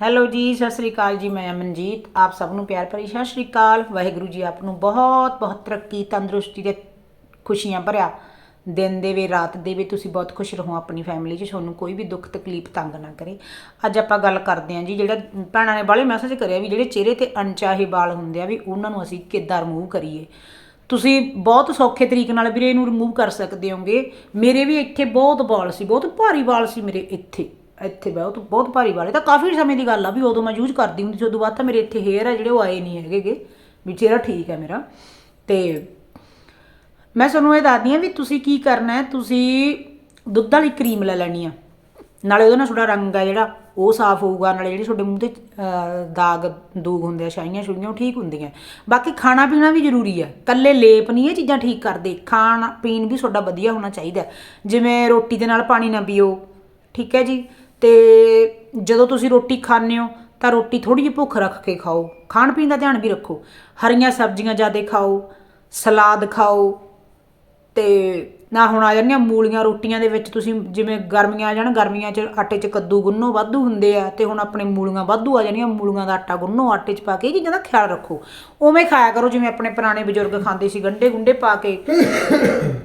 Hello ਜੀ, ਸਤਿ ਸ੍ਰੀ ਅਕਾਲ ਜੀ, ਮੈਂ ਅਮਨਜੀਤ ਆਪ ਸਭ ਨੂੰ ਪਿਆਰ ਭਰੀ ਸਤਿ ਸ੍ਰੀ ਅਕਾਲ। ਵਾਹਿਗੁਰੂ ਜੀ ਆਪ ਨੂੰ ਬਹੁਤ ਬਹੁਤ ਤਰੱਕੀ, ਤੰਦਰੁਸਤੀ ਤੇ ਖੁਸ਼ੀਆਂ ਭਰਿਆ ਦਿਨ ਦੇ ਦੇਵੇ ਰਾਤ ਦੇ ਦੇਵੇ ਤੁਸੀਂ ਬਹੁਤ ਖੁਸ਼ ਰਹੋ ਆਪਣੀ ਫੈਮਿਲੀ 'ਚ, ਤੁਹਾਨੂੰ ਕੋਈ ਵੀ ਦੁੱਖ, ਤਕਲੀਫ ਤੰਗ ਨਾ ਕਰੇ। ਅੱਜ ਆਪਾਂ ਗੱਲ ਕਰਦੇ ਹਾਂ ਜੀ, ਜਿਹੜਾ ਭੈਣਾਂ ਨੇ ਬਾਲੇ ਮੈਸੇਜ ਕਰਿਆ ਵੀ ਜਿਹੜੇ ਚਿਹਰੇ ਤੇ ਅਣਚਾਹੇ ਵਾਲ ਹੁੰਦੇ ਆ ਵੀ ਉਹਨਾਂ ਨੂੰ ਅਸੀਂ ਕਿੱਦਾਂ ਰਿਮੂਵ ਕਰੀਏ। ਤੁਸੀਂ ਬਹੁਤ ਸੌਖੇ ਤਰੀਕੇ ਨਾਲ ਵੀਰੇ ਇਹਨੂੰ ਰਿਮੂਵ ਕਰ ਸਕਦੇ ਹੋਗੇ। ਮੇਰੇ ਵੀ ਇੱਥੇ ਬਹੁਤ ਵਾਲ ਸੀ, ਬਹੁਤ ਭਾਰੀ ਵਾਲ ਸੀ ਮੇਰੇ ਇੱਥੇ। ਇੱਥੇ ਬਹੁਤ ਬਹੁਤ ਭਾਰੀ ਵਾਲ। ਇਹ ਤਾਂ ਕਾਫੀ ਸਮੇਂ ਦੀ ਗੱਲ ਆ ਵੀ ਉਦੋਂ ਮੈਂ ਯੂਜ਼ ਕਰਦੀ ਹੁੰਦੀ ਸੀ, ਉਦੋਂ ਬਾਅਦ ਤਾਂ ਮੇਰੇ ਇੱਥੇ ਹੇਅਰ ਆ ਜਿਹੜੇ ਉਹ ਆਏ ਨਹੀਂ ਹੈਗੇਗੇ, ਵੀ ਚਿਹਰਾ ਠੀਕ ਹੈ ਮੇਰਾ। ਤੇ ਮੈਂ ਤੁਹਾਨੂੰ ਇਹ ਦੱਸਦੀ ਹਾਂ ਵੀ ਤੁਸੀਂ ਕੀ ਕਰਨਾ ਹੈ, ਤੁਸੀਂ ਦੁੱਧ ਵਾਲੀ ਕਰੀਮ ਲੈ ਲੈਣੀ ਆ। ਨਾਲੇ ਉਹਦੇ ਨਾਲ ਤੁਹਾਡਾ ਰੰਗ ਆ ਜਿਹੜਾ, ਉਹ ਸਾਫ਼ ਹੋਊਗਾ, ਨਾਲੇ ਜਿਹੜੇ ਤੁਹਾਡੇ ਮੂੰਹ ਤੇ ਦਾਗ ਦੂਗ ਹੁੰਦੇ ਆ, ਛਾਈਆਂ ਛੁਈਆਂ ਉਹ ਠੀਕ ਹੁੰਦੀਆਂ। ਬਾਕੀ ਖਾਣਾ ਪੀਣਾ ਵੀ ਜ਼ਰੂਰੀ ਆ। ਕੱਲੇ ਲੇਪ ਨਹੀਂ ਇਹ ਚੀਜ਼ਾਂ ਠੀਕ ਕਰਦੇ। ਖਾਣ, ਪੀਣ ਵੀ ਤੁਹਾਡਾ ਵਧੀਆ ਹੋਣਾ ਚਾਹੀਦਾ। ਜਿਵੇਂ ਰੋਟੀ ਦੇ ਨਾਲ ਪਾਣੀ ਨਾ ਪੀਓ। ਠੀਕ ਹੈ ਜੀ? ਤੇ ਜਦੋਂ ਤੁਸੀਂ ਰੋਟੀ ਖਾਂਦੇ ਹੋ, ਤਾਂ ਰੋਟੀ ਥੋੜੀ ਜਿਹੀ ਭੁੱਖ ਰੱਖ ਕੇ ਖਾਓ। ਖਾਣ ਪੀਣ ਦਾ ਧਿਆਨ ਵੀ ਰੱਖੋ। ਹਰੀਆਂ ਸਬਜ਼ੀਆਂ ਜ਼ਿਆਦਾ ਖਾਓ, ਸਲਾਦ ਖਾਓ ਤੇ ਨਾ ਹੁਣ ਆ ਜਾਂਦੀਆਂ ਮੂਲੀਆਂ ਰੋਟੀਆਂ ਦੇ ਵਿੱਚ ਤੁਸੀਂ ਜਿਵੇਂ ਗਰਮੀਆਂ ਆ ਜਾਣ, ਗਰਮੀਆਂ 'ਚ ਆਟੇ 'ਚ ਕੱਦੂ ਗੁੰਨੋ ਵਾਧੂ ਹੁੰਦੇ ਆ ਤੇ ਹੁਣ ਆਪਣੇ ਮੂਲੀਆਂ ਵਾਧੂ ਆ ਜਾਣੀਆਂ, ਮੂਲੀਆਂ ਦਾ ਆਟਾ ਗੁੰਨੋ, ਆਟੇ 'ਚ ਪਾ ਕੇ ਇਹ ਚੀਜ਼ਾਂ ਦਾ ਖਿਆਲ ਰੱਖੋ। ਉਵੇਂ ਖਾਇਆ ਕਰੋ ਜਿਵੇਂ ਆਪਣੇ ਪੁਰਾਣੇ ਬਜ਼ੁਰਗ ਖਾਂਦੇ ਸੀ, ਗੰਡੇ ਗੁੰਡੇ ਪਾ ਕੇ।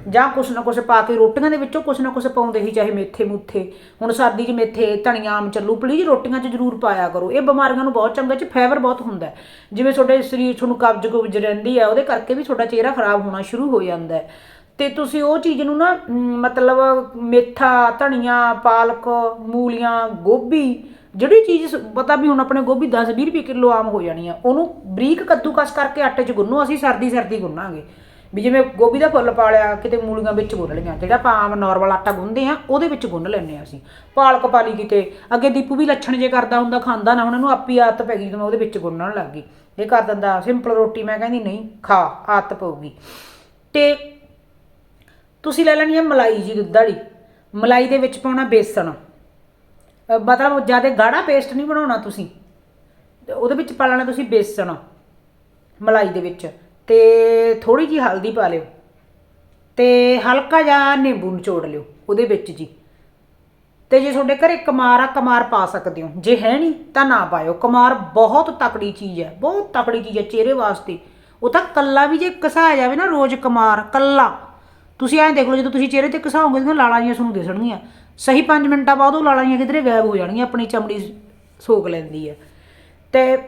ਜਾਂ ਕੁਛ ਨਾ ਕੁਛ ਪਾ ਕੇ ਰੋਟੀਆਂ ਦੇ ਵਿੱਚੋਂ ਕੁਛ ਨਾ ਕੁਛ ਪਾਉਂਦੇ ਸੀ, ਚਾਹੇ ਮੇਥੇ ਮੂਥੇ। ਹੁਣ ਸਰਦੀ 'ਚ ਮੇਥੇ, ਧਨੀਆ, ਆਮ ਚੱਲੂ ਪਲੀਜ਼ ਰੋਟੀਆਂ 'ਚ ਜ਼ਰੂਰ ਪਾਇਆ ਕਰੋ। ਇਹ ਬਿਮਾਰੀਆਂ ਨੂੰ ਬਹੁਤ ਚੰਗਾ ਚ ਫਾਈਬਰ ਬਹੁਤ ਹੁੰਦਾ ਜਿਵੇਂ ਤੁਹਾਡੇ ਸਰੀਰ ਤੁਹਾਨੂੰ ਕਬਜ਼ ਕੁਬਜ਼ ਰਹਿੰਦੀ ਆ, ਉਹਦੇ ਕਰਕੇ ਵੀ ਤੁਹਾਡਾ ਚਿਹਰਾ ਖਰਾਬ ਹੋਣਾ ਸ਼ੁਰੂ ਹੋ ਜਾਂਦਾ ਹੈ। ਤੇ ਤੁਸੀਂ ਉਹ ਚੀਜ਼ ਨੂੰ ਨਾ ਮ, ਮਤਲਬ ਮੇਥਾ ਧਨੀਆ ਪਾਲਕ ਮੂਲੀਆਂ ਗੋਭੀ ਜਿਹੜੀ ਚੀਜ਼ ਸ- ਪਤਾ ਵੀ ਹੁਣ ਆਪਣੇ ਗੋਭੀ 10 20 ਰੁਪਏ ਕਿਲੋ ਆਮ ਹੋ ਜਾਣੀ ਆ ਉਹਨੂੰ ਬਰੀਕ ਕੱਦੂਕਸ ਕਰਕੇ ਆਟੇ 'ਚ ਗੁੰਨੋ ਅਸੀਂ ਸਰਦੀ ਸਰਦੀ ਗੁੰਨਾਂਗੇ। ਵੀ ਜਿਵੇਂ ਗੋਭੀ ਦਾ ਫੁੱਲ ਪਾ ਲਿਆ ਕਿਤੇ ਮੂਲੀਆਂ ਵਿੱਚ ਗੁੰਨ ਲਈਆਂ ਜਿਹੜਾ ਆਪਾਂ ਆਮ ਨਾਰਮਲ ਆਟਾ ਗੁੰਨਦੇ ਆ ਉਹਦੇ ਵਿੱਚ ਗੁੰਨ ਲੈਂਦੇ ਆ ਅਸੀਂ। ਪਾਲਕ ਪਾ ਲਈ ਕਿਤੇ ਅੱਗੇ ਦੀਪੂ ਵੀ ਲੱਛਣ ਜੇ ਕਰਦਾ ਹੁੰਦਾ ਖਾਂਦਾ ਨਾ ਹੁਣ ਇਹਨੂੰ ਆਪੀ ਆਦਤ ਪੈ ਗਈ ਜਦੋਂ ਮੈਂ ਉਹਦੇ ਵਿੱਚ ਗੁੰਨਣ ਲੱਗ ਗਈ। ਇਹ ਕਰ ਦਿੰਦਾ ਸਿੰਪਲ ਰੋਟੀ ਮੈਂ ਕਹਿੰਦੀ ਨਹੀਂ ਖਾ ਆਦਤ ਪਊਗੀ। ਤੇ ਤੁਸੀਂ ਲੈ ਲੈਣੀ ਹੈ ਮਲਾਈ ਜੀ ਦੁੱਧ ਵਾਲੀ। ਮਲਾਈ ਦੇ ਵਿੱਚ ਪਾਉਣਾ ਬੇਸਣ। ਅਹ ਮਤਲਬ ਜ਼ਿਆਦਾ ਗਾੜਾ ਪੇਸਟ ਨਹੀਂ ਬਣਾਉਣਾ ਤੁਸੀਂ। ਤੇ ਉਹਦੇ ਵਿੱਚ ਪਾ ਲੈਣਾ ਤੁਸੀਂ ਬੇਸਣ। ਮਲਾਈ ਦੇ ਵਿੱਚ। ਤੇ ਥੋੜੀ ਜੀ ਹਲਦੀ ਪਾ ਲਿਓ। ਤੇ ਹਲਕਾ ਜਿਹਾ ਨਿੰਬੂ ਨਿਚੋੜ ਲਿਓ ਉਹਦੇ ਵਿੱਚ ਜੀ। ਤੇ ਜੇ ਤੁਹਾਡੇ ਘਰੇ ਕਮਾਰ ਆ, ਕਮਾਰ ਪਾ ਸਕਦੇ ਹੋ। ਜੇ ਹੈ ਨਹੀਂ ਤਾਂ ਨਾ ਪਾਇਓ। ਕਮਾਰ ਬਹੁਤ ਤਕੜੀ ਚੀਜ਼ ਹੈ, ਬਹੁਤ ਤਕੜੀ ਚੀਜ਼ ਹੈ ਚਿਹਰੇ ਵਾਸਤੇ। ਉਹ ਤਾਂ ਕੱਲਾ ਵੀ ਜੇ ਘਸਾਇਆ ਜਾਵੇ ਨਾ ਰੋਜ਼ ਕਮਾਰ, ਕੱਲਾ। ਤੁਸੀਂ ਐਂ ਦੇਖ ਲਓ, ਜਦੋਂ ਤੁਸੀਂ ਚਿਹਰੇ ਤੇ ਘਸਾਓਗੇ, ਤਾਂ ਲਾਲਾਂ ਜੀਆਂ ਤੁਹਾਨੂੰ ਦਿਸਣਗੀਆਂ। ਸਹੀ 5 ਮਿੰਟਾਂ ਬਾਅਦ ਉਹ ਲਾਲਾਂ ਜੀਆਂ ਕਿਧਰੇ ਗਾਇਬ ਹੋ ਜਾਣਗੀਆਂ, ਆਪਣੀ ਚਮੜੀ ਸੋਖ ਲੈਂਦੀ ਹੈ। ਤੇ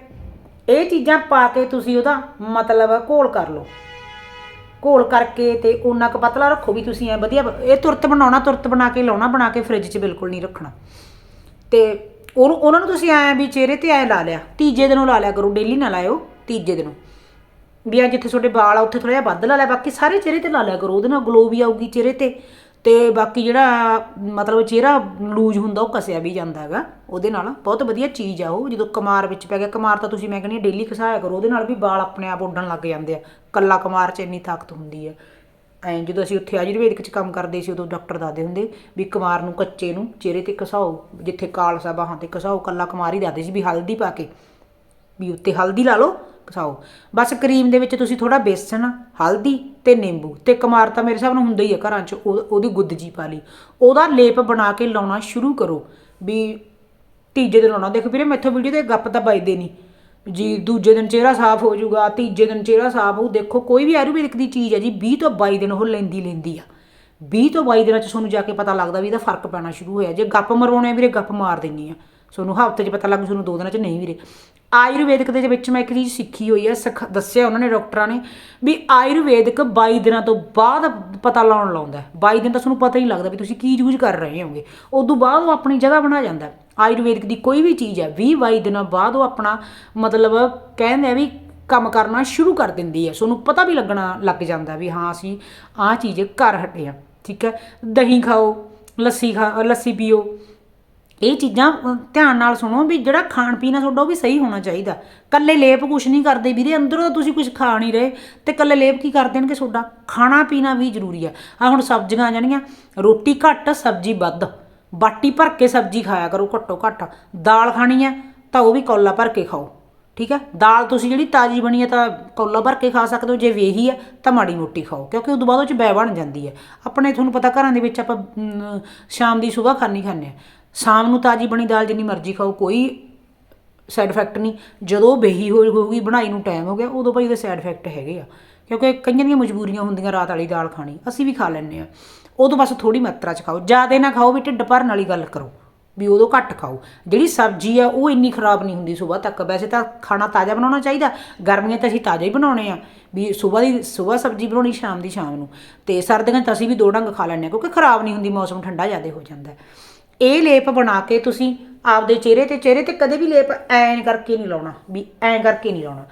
ਇਹ ਚੀਜ਼ਾਂ ਪਾ ਕੇ ਤੁਸੀਂ ਉਹਦਾ ਮਤਲਬ ਘੋਲ ਕਰ ਲਓ। ਘੋਲ ਕਰਕੇ ਤੇ ਉਹਨਾਂ ਕੁ ਪਤਲਾ ਰੱਖੋ ਵੀ ਤੁਸੀਂ ਐ ਵਧੀਆ ਇਹ ਤੁਰਤ ਬਣਾਉਣਾ, ਤੁਰਤ ਬਣਾ ਕੇ ਲਾਉਣਾ, ਬਣਾ ਕੇ ਫ੍ਰਿਜ 'ਚ ਬਿਲਕੁਲ ਨਹੀਂ ਰੱਖਣਾ। ਤੇ ਉਹਨੂੰ ਉਹਨਾਂ ਨੂੰ ਤੁਸੀਂ ਐ ਵੀ ਚਿਹਰੇ ਤੇ ਐ ਲਾ ਲਿਆ, ਤੀਜੇ ਦਿਨੋਂ ਲਾ ਲਿਆ ਕਰੋ ਡੇਲੀ ਨਾ ਲਾਇਓ, ਤੀਜੇ ਦਿਨੋਂ। ਵੀ ਆ ਜਿੱਥੇ ਤੁਹਾਡੇ ਵਾਲ ਆ, ਉੱਥੇ ਥੋੜਾ ਜਿਹਾ ਵੱਧ ਲਾ ਲਿਆ, ਬਾਕੀ ਸਾਰੇ ਚਿਹਰੇ ਤੇ ਲਾ ਲਿਆ ਕਰੋ, ਉਹਦੇ ਨਾਲ ਗਲੋ ਵੀ ਆਊਗੀ ਚਿਹਰੇ ਤੇ ਤੇ ਬਾਕੀ ਜਿਹੜਾ, ਮਤਲਬ ਚਿਹਰਾ ਲੂਜ ਹੁੰਦਾ, ਉਹ ਕਸਿਆ ਵੀ ਜਾਂਦਾ ਹੈਗਾ, ਉਹਦੇ ਨਾਲ ਬਹੁਤ ਵਧੀਆ ਚੀਜ਼ ਆ ਉਹ, ਜਦੋਂ ਕਮਾਰ ਵਿੱਚ ਪੈ ਗਿਆ, ਕਮਾਰ ਤਾਂ ਤੁਸੀਂ ਮੈਂ ਕਹਿੰਦੀ ਡੇਲੀ ਘਸਾਇਆ ਕਰੋ, ਉਹਦੇ ਨਾਲ ਵੀ ਵਾਲ ਆਪਣੇ ਆਪ ਉੱਡਣ ਲੱਗ ਜਾਂਦੇ ਆ, ਕੱਲਾ ਕਮਾਰ 'ਚ ਇੰਨੀ ਤਾਕਤ ਹੁੰਦੀ ਹੈ ਐਂ ਜਦੋਂ ਅਸੀਂ ਉੱਥੇ ਆਯੁਰਵੈਦਿਕ 'ਚ ਕੰਮ ਕਰਦੇ ਸੀ, ਉਦੋਂ ਡਾਕਟਰ ਦੱਸਦੇ ਹੁੰਦੇ ਵੀ ਕਮਾਰ ਨੂੰ ਕੱਚੇ ਨੂੰ ਚਿਹਰੇ ਤੇ ਘਸਾਓ, ਜਿੱਥੇ ਕਾਲਸਾ ਬਾਹਾਂ ਤੇ ਘਸਾਓ, ਕੱਲਾ ਕਮਾਰ ਹੀ ਦੱਸਦੇ ਸੀ ਵੀ ਹਲਦੀ ਪਾ ਕੇ, ਵੀ ਉੱਤੇ ਹਲਦੀ ਲਾ ਲਓ ਘਸਾਓ ਬਸ ਕਰੀਮ ਦੇ ਵਿੱਚ ਤੁਸੀਂ ਥੋੜਾ ਬੇਸਣ, ਹਲਦੀ ਤੇ ਨਿੰਬੂ ਤੇ ਕਮਾਰ ਤਾਂ ਮੇਰੇ ਹਿਸਾਬ ਨਾਲ ਹੁੰਦਾ ਹੀ ਆ ਘਰਾਂ 'ਚ, ਉਹ- ਉਹਦੀ ਗੁੱਦ ਜੀ ਪਾ ਲਈ। ਉਹਦਾ ਲੇਪ ਬਣਾ ਕੇ ਲਾਉਣਾ ਸ਼ੁਰੂ ਕਰੋ ਵੀ ਤੀਜੇ ਦਿਨ ਲਾਉਣਾ। ਦੇਖ ਵੀਰੇ, ਮੈਥੋਂ ਵੀਡੀਓ ਤੇ ਗੱਪ ਤਾਂ ਵੱਜਦੇ ਨਹੀਂ। ਜੀ, ਦੂਜੇ ਦਿਨ ਚਿਹਰਾ ਸਾਫ਼ ਹੋ ਜਾਊਗਾ, ਤੀਜੇ ਦਿਨ ਚਿਹਰਾ ਸਾਫ਼ ਹੋਊ। ਦੇਖੋ, ਕੋਈ ਵੀ ਆਯੁਰਵੈਦਿਕ ਦੀ ਚੀਜ਼ ਹੈ ਜੀ 20 ਤੋਂ 22 ਦਿਨ ਉਹ ਲੈਂਦੀ ਲੈਂਦੀ ਆ। 20 ਤੋਂ 22 ਦਿਨਾਂ ਚ ਤੁਹਾਨੂੰ ਜਾ ਕੇ ਪਤਾ ਲੱਗਦਾ ਵੀ ਇਹਦਾ ਫ਼ਰਕ ਪੈਣਾ ਸ਼ੁਰੂ ਹੋਇਆ। ਜੇ ਗੱਪ ਮਰਵਾਉਣੇ ਆ ਵੀਰੇ, ਗੱਪ ਮਾਰ ਦਿੰਨੀ ਆ। ਤੁਹਾਨੂੰ ਹਫ਼ਤੇ 'ਚ ਪਤਾ ਲੱਗੂ ਤੁਹਾਨੂੰ ਦੋ ਦਿਨਾਂ 'ਚ ਨਹੀਂ ਵੀਰੇ। ਆਯੁਰਵੈਦਿਕ ਦੇ ਵਿੱਚ ਮੈਂ ਇੱਕ ਚੀਜ਼ ਸਿੱਖੀ ਹੋਈ ਹੈ, ਸਿਖ ਦੱਸਿਆ ਉਹਨਾਂ ਨੇ, ਡਾਕਟਰਾਂ ਨੇ, ਵੀ ਆਯੁਰਵੈਦਿਕ 22 ਦਿਨਾਂ ਤੋਂ ਬਾਅਦ ਪਤਾ ਲਾਉਣ ਲਾਉਂਦਾ ਹੈ। 22 ਦਿਨ ਤਾਂ ਤੁਹਾਨੂੰ ਪਤਾ ਹੀ ਨਹੀਂ ਲੱਗਦਾ ਵੀ ਤੁਸੀਂ ਕੀ ਯੂਜ਼ ਕਰ ਰਹੇ ਹੋਗੇ। ਉਦੋਂ ਬਾਅਦ ਉਹ ਆਪਣੀ ਜਗ੍ਹਾ ਬਣਾ ਜਾਂਦਾ ਹੈ। ਆਯੁਰਵੈਦਿਕ ਦੀ ਕੋਈ ਵੀ ਚੀਜ਼ ਹੈ 20 22 ਦਿਨਾਂ ਬਾਅਦ ਉਹ ਆਪਣਾ ਮਤਲਬ ਕਹਿੰਦੇ ਆ ਵੀ ਕੰਮ ਕਰਨਾ ਸ਼ੁਰੂ ਕਰ ਦਿੰਦੀ ਹੈ। ਤੁਹਾਨੂੰ ਪਤਾ ਵੀ ਲੱਗਣਾ ਲੱਗ ਜਾਂਦਾ ਵੀ ਹਾਂ, ਅਸੀਂ ਆਹ ਚੀਜ਼ ਕਰ ਹਟੇ ਆ ਠੀਕ ਹੈ? ਦਹੀਂ ਖਾਓ, ਲੱਸੀ ਖਾ ਲੱਸੀ ਪੀਓ। ਇਹ ਚੀਜ਼ਾਂ ਧਿਆਨ ਨਾਲ ਸੁਣੋ ਵੀ ਜਿਹੜਾ ਖਾਣ ਪੀਣਾ ਤੁਹਾਡਾ ਉਹ ਵੀ ਸਹੀ ਹੋਣਾ ਚਾਹੀਦਾ। ਕੱਲੇ ਲੇਪ ਕੁਛ ਨਹੀਂ ਕਰਦੇ ਵੀਰੇ, ਅੰਦਰੋਂ ਤਾਂ ਤੁਸੀਂ ਕੁਝ ਖਾ ਨਹੀਂ ਰਹੇ। ਤੇ ਕੱਲੇ ਲੇਪ ਕੀ ਕਰ ਦੇਣਗੇ ਤੁਹਾਡਾ? ਖਾਣਾ ਪੀਣਾ ਵੀ ਜ਼ਰੂਰੀ ਆ। ਆ ਹੁਣ ਸਬਜ਼ੀਆਂ ਆ ਜਾਣੀਆਂ, ਰੋਟੀ ਘੱਟ, ਸਬਜ਼ੀ ਵੱਧ। ਬਾਟੀ ਭਰ ਕੇ ਸਬਜ਼ੀ ਖਾਇਆ ਕਰੋ, ਘੱਟੋ ਘੱਟ। ਦਾਲ ਖਾਣੀ ਹੈ ਤਾਂ ਉਹ ਵੀ ਕੌਲਾ ਭਰ ਕੇ ਖਾਓ। ਠੀਕ ਹੈ? ਦਾਲ ਤੁਸੀਂ ਜਿਹੜੀ ਤਾਜੀ ਬਣੀ ਹੈ ਤਾਂ ਕੌਲਾ ਭਰ ਕੇ ਖਾ ਸਕਦੇ ਹੋ, ਜੇ ਵੇਹੀ ਹੈ ਤਾਂ ਮਾੜੀ ਮੋਟੀ ਖਾਓ, ਕਿਉਂਕਿ ਉਦੋਂ ਬਾਅਦ ਉਹ ਚ ਬੈ ਬਣ ਜਾਂਦੀ ਹੈ। ਆਪਣੇ ਤੁਹਾਨੂੰ ਪਤਾ ਘਰਾਂ ਦੇ ਵਿੱਚ ਆਪਾਂ ਸ਼ਾਮ ਦੀ ਸਵੇਰ ਖਾਣੀ ਖਾਂਦੇ ਆ ਸ਼ਾਮ ਨੂੰ ਤਾਜੀ ਬਣੀ ਦਾਲ ਜਿੰਨੀ ਮਰਜ਼ੀ ਖਾਓ, ਕੋਈ ਸਾਈਡ ਇਫੈਕਟ ਨਹੀਂ। ਜਦੋਂ ਬੇਹੀ ਹੋ ਹੋਊਗੀ ਬਣਾਈ ਨੂੰ ਟਾਈਮ ਹੋ ਗਿਆ, ਉਦੋਂ ਭਾਈ ਉਹਦੇ ਸਾਈਡ ਇਫੈਕਟ ਹੈਗੇ ਆ। ਕਿਉਂਕਿ ਕਈਆਂ ਦੀਆਂ ਮਜਬੂਰੀਆਂ ਹੁੰਦੀਆਂ ਰਾਤ ਵਾਲੀ ਦਾਲ ਖਾਣੀ, ਅਸੀਂ ਵੀ ਖਾ ਲੈਂਦੇ ਆ ਉਦੋਂ ਬਸ ਥੋੜੀ ਮਾਤਰਾ ਚ ਖਾਓ, ਜ਼ਿਆਦਾ ਨਾ ਖਾਓ, ਵੀ ਢਿੱਡ ਭਰਨ ਵਾਲੀ ਗੱਲ ਕਰੋ, ਵੀ ਉਦੋਂ ਘੱਟ ਖਾਓ। ਜਿਹੜੀ ਸਬਜ਼ੀ ਆ, ਉਹ ਇੰਨੀ ਖਰਾਬ ਨਹੀਂ ਹੁੰਦੀ ਸਵੇਰ ਤੱਕ। ਵੈਸੇ ਤਾਂ ਖਾਣਾ ਤਾਜ਼ਾ ਬਣਾਉਣਾ ਚਾਹੀਦਾ, ਗਰਮੀਆਂ 'ਚ ਅਸੀਂ ਤਾਜ਼ਾ ਹੀ ਬਣਾਉਣੇ ਆ, ਵੀ ਸਵੇਰ ਦੀ ਸਵੇਰ ਸਬਜ਼ੀ ਬਣਾਉਣੀ, ਸ਼ਾਮ ਦੀ ਸ਼ਾਮ ਨੂੰ। ਤੇ ਸਰਦੀਆਂ 'ਚ ਅਸੀਂ ਵੀ ਦੋ ਡੰਗ ਖਾ ਲੈਂਦੇ ਹਾਂ, ਕਿਉਂਕਿ ਖਰਾਬ ਨਹੀਂ ਹੁੰਦੀ, ਮੌਸਮ ਠੰਡਾ ਜ਼ਿਆਦਾ ਹੋ ਜਾਂਦਾ। ਇਹ ਲੇਪ ਬਣਾ ਕੇ ਤੁਸੀਂ ਆਪਦੇ ਚਿਹਰੇ ਤੇ ਚਿਹਰੇ ਤੇ ਕਦੇ ਵੀ ਲੇਪ ਐਂ ਕਰਕੇ ਨਹੀਂ ਲਾਉਣਾ, ਵੀ ਐਂ ਕਰਕੇ ਨਹੀਂ ਲਾਉਣਾ।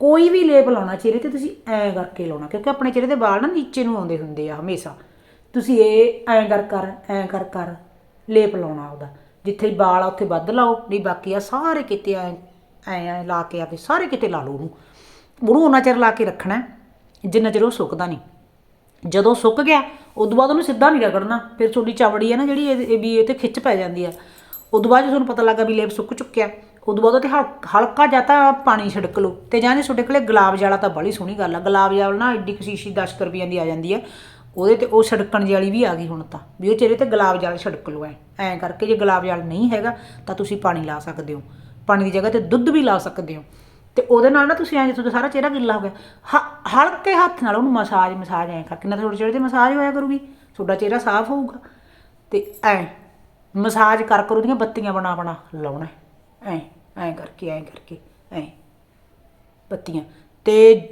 ਕੋਈ ਵੀ ਲੇਪ ਲਾਉਣਾ ਚਿਹਰੇ ਤੇ ਤੁਸੀਂ ਐਂ ਕਰਕੇ ਲਾਉਣਾ, ਕਿਉਂਕਿ ਆਪਣੇ ਚਿਹਰੇ ਦੇ ਵਾਲ ਨਾ ਨੀਚੇ ਨੂੰ ਆਉਂਦੇ ਹੁੰਦੇ ਆ ਹਮੇਸ਼ਾ। ਤੁਸੀਂ ਇਹ ਐਂ ਕਰ ਕਰ, ਐਂ ਕਰ ਕਰ ਲੇਪ ਲਾਉਣਾ ਆਪਦਾ। ਜਿੱਥੇ ਵਾਲ ਆ ਉੱਥੇ ਵੱਧ ਲਾਓ, ਨਹੀਂ ਬਾਕੀ ਆ ਸਾਰੇ ਕਿਤੇ ਐਂ ਐਂ ਐਂ ਲਾ ਕੇ ਆਪਦੇ ਸਾਰੇ ਕਿਤੇ ਲਾ ਲਓ ਉਹਨੂੰ। ਉਹਨੂੰ ਉਹਨਾਂ ਚਿਰ ਲਾ ਕੇ ਰੱਖਣਾ, ਜਿੰਨਾ ਚਿਰ ਉਹ ਸੁੱਕਦਾ ਨਹੀਂ। ਜਦੋਂ ਸੁੱਕ ਗਿਆ, ਉਦੋਂ ਬਾਅਦ ਉਹਨੂੰ ਸਿੱਧਾ ਨਹੀਂ ਰਗੜਨਾ ਫਿਰ ਤੁਹਾਡੀ ਚਵੜੀ ਹੈ ਨਾ ਜਿਹੜੀ, ਇਹ ਵੀ ਇਹ ਤੇ ਖਿੱਚ ਪੈ ਜਾਂਦੀ ਆ। ਉਦੋਂ ਬਾਅਦ ਜੇ ਤੁਹਾਨੂੰ ਪਤਾ ਲੱਗਾ ਵੀ ਲੇਪ ਸੁੱਕ ਚੁੱਕਿਆ। ਉਦੋਂ ਬਾਅਦ ਉਹ ਤੇ ਹਲ- ਹਲਕਾ ਜਾਂ ਤਾਂ ਪਾਣੀ ਛਿੜਕ ਲਓ। ਤੇ ਜਾਂ ਜੇ ਤੁਹਾਡੇ ਕੋਲੇ ਗੁਲਾਬ ਜਾਲਾ ਤਾਂ ਬੜੀ ਸੋਹਣੀ ਗੱਲ ਆ। ਗੁਲਾਬ ਜਾਲ ਨਾ ਐਡੀ ਕੁ ਸ਼ੀਸ਼ੀ 10 ਰੁਪਈਆਂ ਦੀ ਆ ਜਾਂਦੀ ਆ। ਉਹਦੇ ਤੇ ਉਹ ਛਿੜਕਣ ਵਾਲੀ ਵੀ ਆ ਗਈ ਹੁਣ ਤਾਂ। ਵੀ ਉਹ ਚਿਹਰੇ ਤੇ ਗੁਲਾਬ ਜਾਲ ਛਿੜਕ ਲਓ ਐ। ਐਂ ਕਰਕੇ ਜੇ ਗੁਲਾਬ ਜਾਲ ਨਹੀਂ ਹੈਗਾ, ਤਾਂ ਤੁਸੀਂ ਪਾਣੀ ਲਾ ਸਕਦੇ ਹੋ। ਪਾਣੀ ਦੀ ਜਗ੍ਹਾ ਤੇ ਦੁੱਧ ਵੀ ਲਾ ਸਕਦੇ ਹੋ। ਤੇ ਉਹਦੇ ਨਾਲ ਨਾ ਤੁਸੀਂ ਐਂ ਜੇ ਤੁਹਾਡਾ ਸਾਰਾ ਚਿਹਰਾ ਗਿੱਲਾ ਹੋ ਗਿਆ। ਹ- ਹਲਕੇ ਹੱਥ ਨਾਲ ਉਹਨੂੰ ਮਸਾਜ ਮਸਾਜ ਐਂ ਕਰਕੇ ਨਾ ਤੁਹਾਡੇ ਚਿਹਰੇ ਤੇ ਮਸਾਜ ਹੋਇਆ ਕਰੂਗੀ। ਤੁਹਾਡਾ ਚਿਹਰਾ ਸਾਫ਼ ਹੋਊਗਾ। ਤੇ ਐਂ, ਮਸਾਜ ਕਰ ਕਰ ਉਹਦੀਆਂ ਬੱਤੀਆਂ ਬਣਾ ਬਣਾ ਲਾਉਣਾ ਐਂ ਐਂ ਕਰਕੇ ਐਂ ਕਰਕੇ, ਐਂ। ਬੱਤੀਆਂ। ਤੇ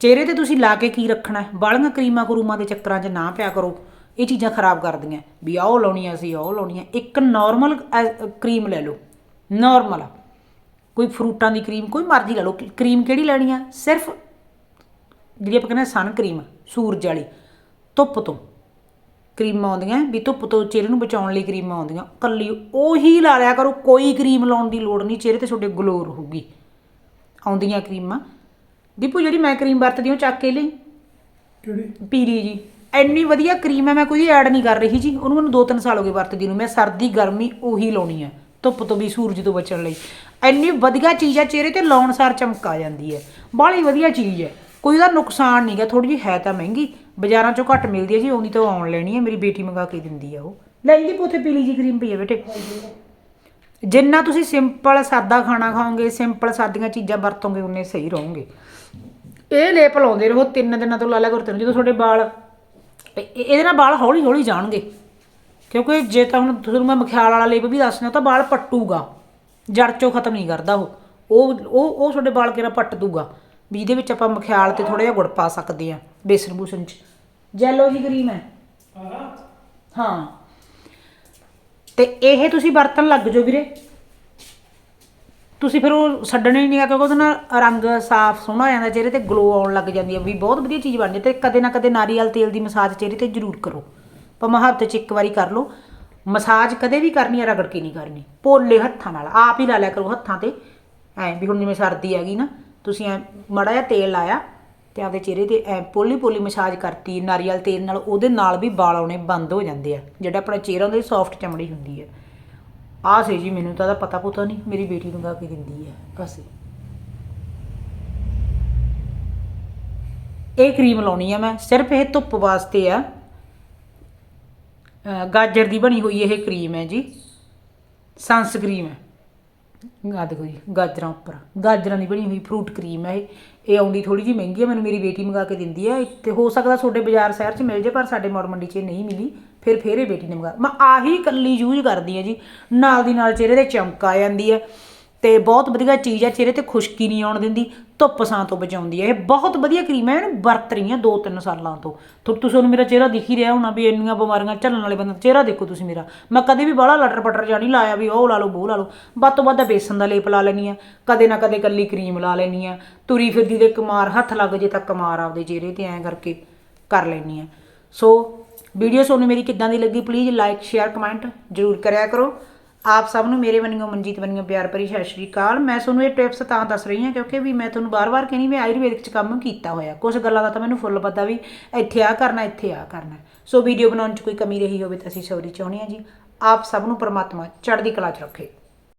ਚਿਹਰੇ ਤੇ ਤੁਸੀਂ ਲਾ ਕੇ ਕੀ ਰੱਖਣਾ ਹੈ? ਬਾਹਲੀਆਂ ਕਰੀਮਾਂ ਕਰੂਮਾਂ ਦੇ ਚੱਕਰਾਂ 'ਚ ਨਾ ਪਿਆ ਕਰੋ। ਇਹ ਚੀਜ਼ਾਂ ਖਰਾਬ ਕਰਦੀਆਂ। ਵੀ ਆਹ ਉਹ ਲਾਉਣੀ ਆ ਸੀ ਉਹ ਲਾਉਣੀਆਂ। ਆ ਇੱਕ ਨਾਰਮਲ ਕਰੀਮ ਲੈ ਲਓ। ਨਾਰਮਲ ਕੋਈ ਫਰੂਟਾਂ ਦੀ ਕਰੀਮ ਕੋਈ ਮਰਜ਼ੀ ਲੈ ਲਓ। ਕਰੀਮ ਕਿਹੜੀ ਲੈਣੀ ਆ? ਸਿਰਫ ਜਿਹੜੀ ਆਪਾਂ ਕਹਿੰਦੇ ਸਨ ਕਰੀਮ ਸੂਰਜ ਵਾਲੀ ਧੁੱਪ ਤੋਂ ਕਰੀਮਾਂ ਆਉਂਦੀਆਂ ਵੀ ਧੁੱਪ ਤੋਂ ਚਿਹਰੇ ਨੂੰ ਬਚਾਉਣ ਲਈ ਕਰੀਮਾਂ ਆਉਂਦੀਆਂ। ਕੱਲੀ ਉਹੀ ਲਾ ਲਿਆ ਕਰੋ ਕੋਈ ਕਰੀਮ ਲਾਉਣ ਦੀ ਲੋੜ ਨਹੀਂ ਚਿਹਰੇ ਤੇ ਤੁਹਾਡੇ ਗਲੋ ਰਹੂਗੀ ਆਉਂਦੀਆਂ ਕਰੀਮਾਂ। ਦੀਪੂ ਜਿਹੜੀ ਮੈਂ ਕਰੀਮ ਵਰਤਦੀ ਹਾਂ ਚੱਕ ਕੇ ਲਈ। ਕਿਹੜੀ? ਪੀਲੀ ਜੀ। ਇੰਨੀ ਵਧੀਆ ਕਰੀਮ ਹੈ ਮੈਂ ਕੋਈ ਐਡ ਨਹੀਂ ਕਰ ਰਹੀ ਜੀ। ਉਹਨੂੰ ਮੈਨੂੰ 2-3 ਸਾਲ ਹੋ ਗਏ ਵਰਤਦੀ ਨੂੰ। ਮੈਂ ਸਰਦੀ ਗਰਮੀ ਉਹੀ ਲਾਉਣੀ ਹੈ ਧੁੱਪ ਤੋਂ ਵੀ ਸੂਰਜ ਤੋਂ ਬਚਣ ਲਈ। ਇੰਨੀ ਵਧੀਆ ਚੀਜ਼ ਹੈ, ਚਿਹਰੇ ਤੇ ਲਾਉਣ ਸਾਰ ਚਮਕ ਆ ਜਾਂਦੀ ਹੈ। ਬਾਹਲੀ ਵਧੀਆ ਚੀਜ਼ ਹੈ। ਕੋਈ ਉਹਦਾ ਨੁਕਸਾਨ ਨਹੀਂਗਾ ਥੋੜੀ ਜਿਹੀ ਹੈ ਤਾਂ ਮਹਿੰਗੀ। ਬਾਜ਼ਾਰਾਂ ਚੋਂ ਘੱਟ ਮਿਲਦੀ ਹੈ ਜੀ ਆਉਂਦੀ ਤਾਂ ਆਉਣ ਲੈਣੀ ਹੈ, ਮੇਰੀ ਬੇਟੀ ਮੰਗਾ ਕੇ ਦਿੰਦੀ ਆ ਉਹ। ਲੈਂਦੀ ਪੋਥੇ ਪੀਲੀ ਜੀ ਕਰੀਮ ਪਈ ਹੈ ਬੇਟੇ। ਜਿੰਨਾ ਤੁਸੀਂ ਸਿੰਪਲ ਸਾਦਾ ਖਾਣਾ ਖਾਓਗੇ ਸਿੰਪਲ ਸਾਦੀਆਂ ਚੀਜ਼ਾਂ ਵਰਤੋਗੇ, ਉਨੇ ਸਹੀ ਰਹੋਗੇ। ਇਹ ਲੇਪ ਲਾਉਂਦੇ ਰਹੋ, ਤਿੰਨ ਦਿਨਾਂ ਤੋਂ ਲਾ ਲਿਆ ਜਦੋਂ ਤੁਹਾਡੇ ਵਾਲ ਇਹ- ਇਹਦੇ ਨਾਲ ਵਾਲ ਹੌਲੀ ਹੌਲੀ ਜਾਣਗੇ। ਕਿਉਂਕਿ ਜੇ ਤਾਂ ਹੁਣ, ਤੁਹਾਨੂੰ ਮੈਂ ਮਖਿਆਲ ਵਾਲਾ ਲੇਪ ਵੀ ਦੱਸਣਾ ਤਾਂ ਵਾਲ ਪੱਟੂਗਾ। ਜੜ ਚੋਂ ਖਤਮ ਨਹੀਂ ਕਰਦਾ ਉਹ। ਉਹ ਉਹ ਉਹ ਤੁਹਾਡੇ ਵਾਲ ਕਿਹੜਾ ਪੱਟ ਦੂਗਾ? ਵੀ ਇਹਦੇ ਵਿੱਚ ਆਪਾਂ ਮਖਿਆਲ ਤੇ ਥੋੜਾ ਜਿਹਾ ਗੁੜ ਪਾ ਸਕਦੇ ਆ ਬੇਸਨ ਬੂਸਨ ਚ। ਜੈਲੋ ਜੀ ਕਰੀਮ ਹੈ। ਹਾਂ। ਤੇ ਇਹ ਤੁਸੀਂ ਵਰਤਣ ਲੱਗ ਜਾਓ ਵੀਰੇ। ਤੁਸੀਂ ਫਿਰ ਉਹ ਛੱਡਣਾ ਹੀ ਨਹੀਂ ਆ ਕਿਉਂਕਿ ਉਹਦੇ ਨਾਲ ਰੰਗ ਸਾਫ਼ ਸੋਹਣਾ ਹੋ ਜਾਂਦਾ ਚਿਹਰੇ ਤੇ ਗਲੋ ਆਉਣ ਲੱਗ ਜਾਂਦੀ ਹੈ ਵੀ ਬਹੁਤ ਵਧੀਆ ਚੀਜ਼ ਬਣ ਜਾਂਦੀ ਤੇ ਕਦੇ ਨਾ ਕਦੇ ਨਾਰੀਅਲ ਤੇਲ ਦੀ ਮਸਾਜ ਚਿਹਰੇ ਤੇ ਜ਼ਰੂਰ ਕਰੋ। ਭਾਵੇਂ ਹਫ਼ਤੇ 'ਚ ਇੱਕ ਵਾਰੀ ਕਰ ਲਓ। ਮਸਾਜ ਕਦੇ ਵੀ ਕਰਨੀ ਹੈ ਰਗੜ ਕੇ ਨਹੀਂ ਕਰਨੀ। ਪੋਲੇ ਹੱਥਾਂ ਨਾਲ, ਆਪ ਹੀ ਲਾ ਲਿਆ ਕਰੋ ਹੱਥਾਂ ਤੇ। ਐ ਵੀ ਹੁਣ ਜਿਵੇਂ ਸਰਦੀ ਹੈਗੀ ਨਾ, ਤੁਸੀਂ ਐ ਮੜਾ ਜਿਹਾ ਤੇਲ ਲਾਇਆ ਤੇ ਆਪਦੇ ਚਿਹਰੇ ਤੇ ਐ ਪੋਲੀ ਪੋਲੀ ਮਸਾਜ ਕਰਤੀ, ਨਾਰੀਅਲ ਤੇਲ ਨਾਲ, ਉਹਦੇ ਨਾਲ ਵੀ ਵਾਲ ਆਉਣੇ ਬੰਦ ਹੋ ਜਾਂਦੇ ਆ। ਜਿਹੜਾ ਆਪਣਾ ਚਿਹਰਾ ਉਹਦੀ ਸੌਫਟ ਚਮੜੀ ਹੁੰਦੀ ਹੈ ਆਹ ਸੀ ਜੀ, ਮੈਨੂੰ ਤਾਂ ਇਹਦਾ ਪਤਾ ਪੁੱਤਾ ਨਹੀਂ, ਮੇਰੀ ਬੇਟੀ ਨੂੰ ਗਾ ਕੇ ਦਿੰਦੀ ਹੈ ਅਸੀਂ ਇਹ ਕਰੀਮ ਲਾਉਣੀ ਆ ਮੈਂ, ਸਿਰਫ ਇਹ ਧੁੱਪ ਵਾਸਤੇ ਆ। ਗਾਜਰ ਦੀ ਬਣੀ ਹੋਈ ਇਹ ਕਰੀਮ ਹੈ ਜੀ। ਸਨਸਕ੍ਰੀਮ ਹੈ। ਆ ਦੇਖੋ ਜੀ, ਗਾਜਰਾਂ ਉੱਪਰ। ਗਾਜਰਾਂ ਦੀ ਬਣੀ ਹੋਈ ਫਰੂਟ ਕਰੀਮ ਹੈ ਇਹ। ਇਹ ਆਉਂਦੀ ਥੋੜੀ ਜਿਹੀ ਮਹਿੰਗੀ ਹੈ, ਮੈਨੂੰ ਮੇਰੀ ਬੇਟੀ ਮੰਗਾ ਕੇ ਦਿੰਦੀ ਹੈ। ਤੇ ਹੋ ਸਕਦਾ ਤੁਹਾਡੇ ਬਾਜ਼ਾਰ ਸ਼ਹਿਰ 'ਚ ਮਿਲ ਜੇ ਪਰ ਸਾਡੇ ਮੌੜ ਮੰਡੀ 'ਚ ਇਹ ਨਹੀਂ ਮਿਲੀ। ਫਿਰ ਫਿਰ ਇਹ ਬੇਟੀ ਨੇ ਮੰਗਾ। ਮੈਂ ਆਹੀ ਕੱਲੀ ਯੂਜ਼ ਕਰਦੀ ਹਾਂ ਜੀ। ਨਾਲ ਦੀ ਨਾਲ ਚਿਹਰੇ ਤੇ ਚਮਕ ਆ ਜਾਂਦੀ ਹੈ। ਤੇ ਬਹੁਤ ਵਧੀਆ ਚੀਜ਼ ਹੈ, ਚਿਹਰੇ ਤੇ ਖੁਸ਼ਕੀ ਨਹੀਂ ਆਉਣ ਦਿੰਦੀ। ਧੁੱਪ ਸਾਂ ਤੋਂ ਬਚਾਉਂਦੀ ਹੈ ਇਹ ਬਹੁਤ ਵਧੀਆ ਕਰੀਮ ਹੈ ਇਹਨੂੰ ਵਰਤ ਰਹੀ ਹਾਂ 2-3 ਸਾਲਾਂ ਤੋਂ। ਤੁ- ਤੁਸੀਂ ਉਹਨੂੰ ਮੇਰਾ ਚਿਹਰਾ ਦਿਖ ਹੀ ਰਿਹਾ ਹੋਣਾ ਵੀ ਇੰਨੀਆਂ ਬਿਮਾਰੀਆਂ ਝੱਲਣ ਵਾਲੇ ਬੰਦੇ ਦਾ ਚਿਹਰਾ ਦੇਖੋ ਤੁਸੀਂ ਮੇਰਾ। ਮੈਂ ਕਦੇ ਵੀ ਬਾਹਲਾ ਲਟਰ ਪਟਰ ਜਾਂ ਨਹੀਂ ਲਾਇਆ ਵੀ ਉਹ ਲਾ ਲਓ ਉਹ ਲਾ ਲਓ। ਵੱਧ ਤੋਂ ਵੱਧ ਬੇਸਨ ਦਾ ਲੇਪ ਲਾ ਲੈਣੀ ਆ। ਕਦੇ ਨਾ ਕਦੇ ਕੱਲੀ ਕਰੀਮ ਲਾ ਲੈਣੀ ਆ। ਤੁਰੀ ਫਿਰਦੀ ਦੇ ਕਮਾਰ ਹੱਥ ਲੱਗ ਜੇ ਤਾਂ ਕਮਾਰ ਆਪਦੇ ਚਿਹਰੇ ਤੇ ਐਂ ਕਰਕੇ ਕਰ ਲੈਣੀ ਆ। ਸੋ ਵੀਡੀਓ ਤੁਹਾਨੂੰ ਮੇਰੀ ਕਿੱਦਾਂ ਦੀ ਲੱਗੀ ਪਲੀਜ਼ ਲਾਈਕ ਸ਼ੇਅਰ ਕਮੈਂਟ ਜਰੂਰ ਕਰਿਆ ਕਰੋ। ਆਪ ਸਭ ਨੂੰ ਮੇਰੇ ਵੱਲੋਂ ਮਨਜੀਤ ਵੱਲੋਂ ਪਿਆਰ ਭਰੀ ਸਤਿ ਸ਼੍ਰੀ ਅਕਾਲ। ਮੈਂ ਤੁਹਾਨੂੰ ਇਹ ਟਿਪਸ ਤਾਂ ਦੱਸ ਰਹੀ ਹਾਂ ਕਿਉਂਕਿ ਵੀ ਮੈਂ ਤੁਹਾਨੂੰ ਬਾਰ-ਬਾਰ ਕਹਿਣੀ ਮੈਂ ਆਯੁਰਵੈਦਿਕ ਚ ਕੰਮ ਕੀਤਾ ਹੋਇਆ। ਕੁਝ ਗੱਲਾਂ ਦਾ ਤਾਂ ਮੈਨੂੰ ਫੁੱਲ ਪਤਾ ਵੀ ਇੱਥੇ ਆ ਕਰਨਾ, ਇੱਥੇ ਆ ਕਰਨਾ। ਸੋ ਵੀਡੀਓ ਬਣਾਉਣ ਚ ਕੋਈ ਕਮੀ ਰਹੀ ਹੋਵੇ ਤਾਂ ਅਸੀਂ ਸੌਰੀ ਚਾਹੁੰਦੇ ਹਾਂ ਜੀ। ਆਪ ਸਭ ਨੂੰ ਪਰਮਾਤਮਾ ਚੜ੍ਹਦੀ ਕਲਾ ਚ ਰੱਖੇ।